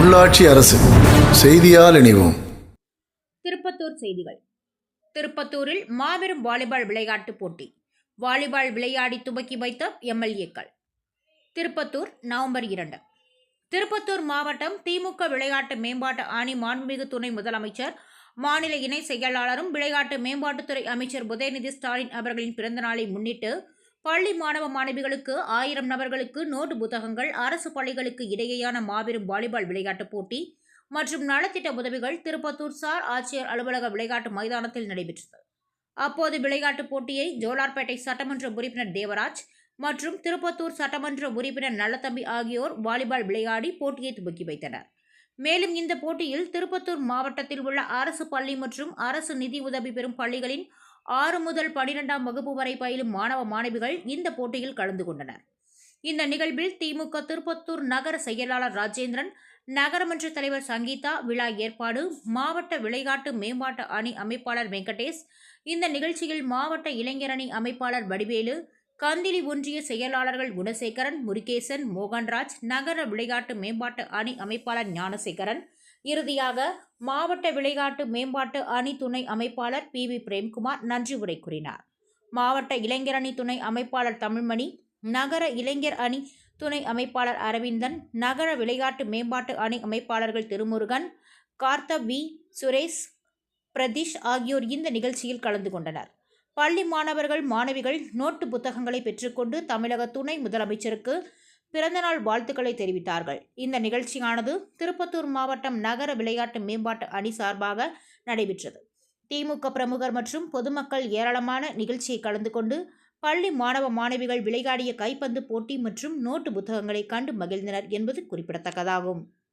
உள்ளாட்சி அரசு. செய்தியால் இணைவோம். திருப்பத்தூர் செய்திகள். திருப்பத்தூரில் மாபெரும் வாலிபால் விளையாட்டுப் போட்டி. வாலிபால் விளையாடி துவக்கி வைத்த எம்எல்ஏக்கள். திருப்பத்தூர் நவம்பர் இரண்டு. திருப்பத்தூர் மாவட்டம் திமுக விளையாட்டு மேம்பாட்டு ஆணி மாண்புமிகு துணை முதலமைச்சர் மாநில இணை செயலாளரும் விளையாட்டு மேம்பாட்டுத்துறை அமைச்சர் உதயநிதி ஸ்டாலின் அவர்களின் பிறந்தநாளை முன்னிட்டு பள்ளி மாணவ மாணவிகளுக்கு ஆயிரம் நபர்களுக்கு நோட்டு புத்தகங்கள் அரசு பள்ளிகளுக்கு இடையேயான மாபெரும் வாலிபால் விளையாட்டுப் போட்டி மற்றும் நலத்திட்ட உதவிகள் திருப்பத்தூர் சார் ஆட்சியர் அலுவலக விளையாட்டு மைதானத்தில் நடைபெற்றது. அப்போது விளையாட்டுப் போட்டியை ஜோலார்பேட்டை சட்டமன்ற உறுப்பினர் தேவராஜ் மற்றும் திருப்பத்தூர் சட்டமன்ற உறுப்பினர் நல்லத்தம்பி ஆகியோர் வாலிபால் விளையாடி போட்டியை துவக்கி வைத்தனர். மேலும் இந்த போட்டியில் திருப்பத்தூர் மாவட்டத்தில் உள்ள அரசு பள்ளி மற்றும் அரசு நிதி உதவி பெறும் பள்ளிகளின் ஆறு முதல் பனிரெண்டாம் வகுப்பு வரை பயிலும் மாணவ மாணவிகள் இந்த போட்டியில் கலந்து கொண்டனர். இந்த நிகழ்வில் திமுக திருப்பத்தூர் நகர செயலாளர் ராஜேந்திரன் நகரமன்ற தலைவர் சங்கீதா விழா ஏற்பாடு மாவட்ட விளையாட்டு மேம்பாட்டு அணி அமைப்பாளர் வெங்கடேஷ் இந்த நிகழ்ச்சியில் மாவட்ட இளைஞரணி அமைப்பாளர் வடிவேலு கந்திலி ஒன்றிய செயலாளர்கள் குணசேகரன் முருகேசன் மோகன்ராஜ் நகர விளையாட்டு மேம்பாட்டு அணி அமைப்பாளர் ஞானசேகரன் இறுதியாக மாவட்ட விளையாட்டு மேம்பாட்டு அணி துணை அமைப்பாளர் பி. வி. பிரேம்குமார் நன்றி உரை கூறினார். மாவட்ட இளைஞரணி துணை அமைப்பாளர் தமிழ்மணி நகர இளைஞர் அணி துணை அமைப்பாளர் அரவிந்தன் நகர விளையாட்டு மேம்பாட்டு அணி அமைப்பாளர்கள் திருமுருகன் கார்த்த வி சுரேஷ் பிரதீஷ் ஆகியோர் இந்த நிகழ்ச்சியில் கலந்து கொண்டனர். பள்ளி மாணவர்கள் மாணவிகள் நோட்டு புத்தகங்களை பெற்றுக்கொண்டு தமிழக துணை முதலமைச்சருக்கு பிறந்தநாள் வாழ்த்துக்களை தெரிவித்தார்கள். இந்த நிகழ்ச்சியானது திருப்பத்தூர் மாவட்டம் நகர விளையாட்டு மேம்பாட்டு அணி சார்பாக நடைபெற்றது. திமுக பிரமுகர் மற்றும் பொதுமக்கள் ஏராளமான நிகழ்ச்சியை கலந்து கொண்டு பள்ளி மாணவ மாணவிகள் விளையாடிய கைப்பந்து போட்டி மற்றும் நோட்டு புத்தகங்களை கண்டு மகிழ்ந்தனர் என்பது குறிப்பிடத்தக்கதாகும்.